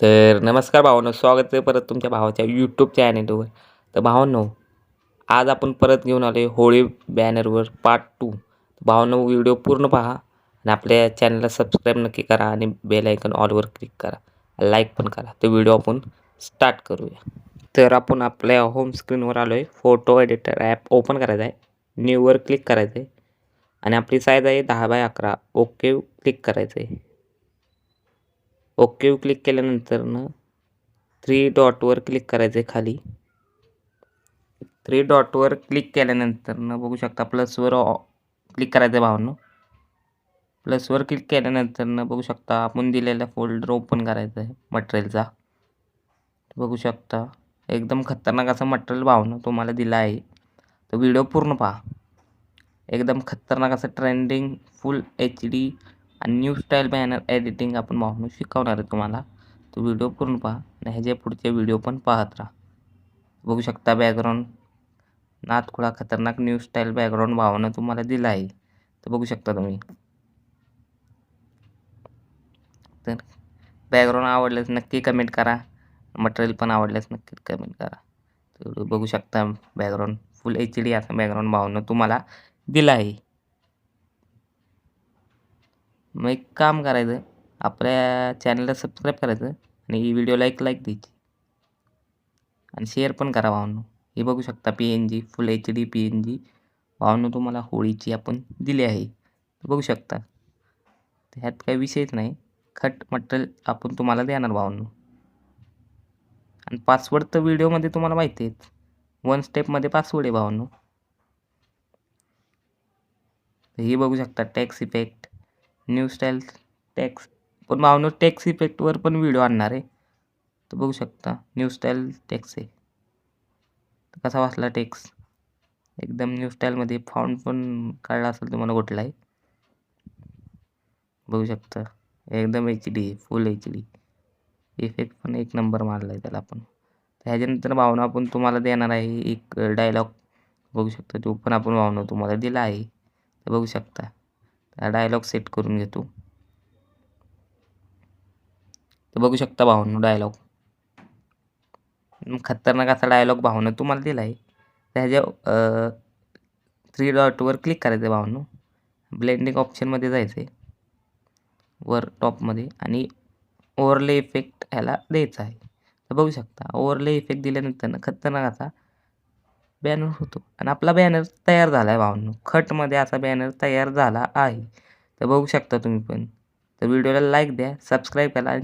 तर नमस्कार भावांनो स्वागत आहे परत तुमच्या भावाच्या यूट्यूब चॅनेलवर तर भावांनो आज आपण परत घेऊन आलो होळी बॅनरवर पार्ट टू भावांनो व्हिडिओ पूर्ण पहा आणि आपल्या चॅनलला सबस्क्राईब नक्की करा आणि बेल आयकन ऑलवर क्लिक करा. लाईक पण करा. तर व्हिडिओ आपण स्टार्ट करूया. तर आपण आपल्या होम स्क्रीनवर आलो आहे फोटो एडिटर ॲप ओपन करायचा आहे न्यूवर क्लिक करायचं आहे आणि आपली साईज आहे दहा बाय अकरा. ओके क्लिक करायचं आहे ओके क्लिक केल्यानंतरनं थ्री डॉटवर क्लिक करायचं आहे खाली. थ्री डॉटवर क्लिक केल्यानंतरनं बघू शकता प्लसवर क्लिक करायचं आहे भावांनो. प्लसवर क्लिक केल्यानंतरनं बघू शकता आपण दिलेला फोल्डर ओपन करायचा आहे मटेरियलचा बघू शकता. एकदम खतरनाक असं मटेरियल भावनं तुम्हाला दिला आहे. तर व्हिडिओ पूर्ण पहा. एकदम खतरनाक असं ट्रेंडिंग फुल एच डी आणि न्यू स्टाईल बॅनर एडिटिंग आपण भावनं शिकवणार आहे तुम्हाला. तो व्हिडिओ पूर्ण पहा आणि ह्याच्या पुढचे व्हिडिओ पण पाहत राहा. बघू शकता बॅकग्राऊंड नाथखुळा खतरनाक न्यू स्टाईल बॅकग्राऊंड भावनं तुम्हाला दिला आहे. तर बघू शकता तुम्ही. तर बॅकग्राऊंड आवडल्यास नक्की कमेंट करा. मटेरियल पण आवडल्यास नक्की कमेंट करा. तर बघू शकता बॅकग्राऊंड फुल एच डी असं बॅकग्राऊंड भावनं तुम्हाला दिलं आहे. मग एक काम करायचं आपल्या चॅनलला सबस्क्राईब करायचं आणि व्हिडिओला एक लाईक द्यायची. आणि शेअर पण करा भावनो. हे बघू शकता P N G full H D P N G भावनो तुम्हाला होळीची आपण दिली आहे. बघू शकता. ह्यात काही विषयच नाही. खट मटेरियल आपण तुम्हाला देणार भावनो. आणि पासवर्ड तर व्हिडिओमध्ये तुम्हाला माहिती आहेत. वन स्टेपमध्ये पासवर्ड आहे भावनो. हे बघू शकता text effect new style text. पण भावनो टॅक्स इफेक्टवर पण व्हिडिओ आणणार आहे. तर बघू शकता न्यू स्टाईल टॅक्स आहे. तर कसा वाचला टॅक्स? एकदम न्यू स्टाईलमध्ये फाउंड पण काढला असेल तुम्हाला कुठला आहे बघू शकता एकदम H D full H D effect पण एक नंबर मारला आहे त्याला आपण ह्याच्यानंतर भावना आपण तुम्हाला देणार आहे एक डायलॉग बघू शकता तो पण आपण भावना तुम्हाला दिला आहे. तर बघू शकता. हा डायलॉग सेट करून घेतो. तर बघू शकता भावनं डायलॉग खतरनाक असा डायलॉग भावनं तुम्हाला दिला आहे तर ह्याच्या थ्री डॉटवर क्लिक करायचं आहे ब्लेंडिंग ऑप्शनमध्ये जायचं आहे वर टॉपमध्ये आणि ओव्हरले इफेक्ट ह्याला द्यायचा आहे. तर बघू शकता ओव्हरले इफेक्ट दिल्यानंतर ना खतरनाक असा बॅनर होतो. आणि आपला बॅनर तयार झाला आहे भावनो. खटमध्ये असा बॅनर तयार झाला आहे. तर बघू शकता तुम्ही पण. तर व्हिडिओला लाईक द्या सबस्क्राईब करा आणि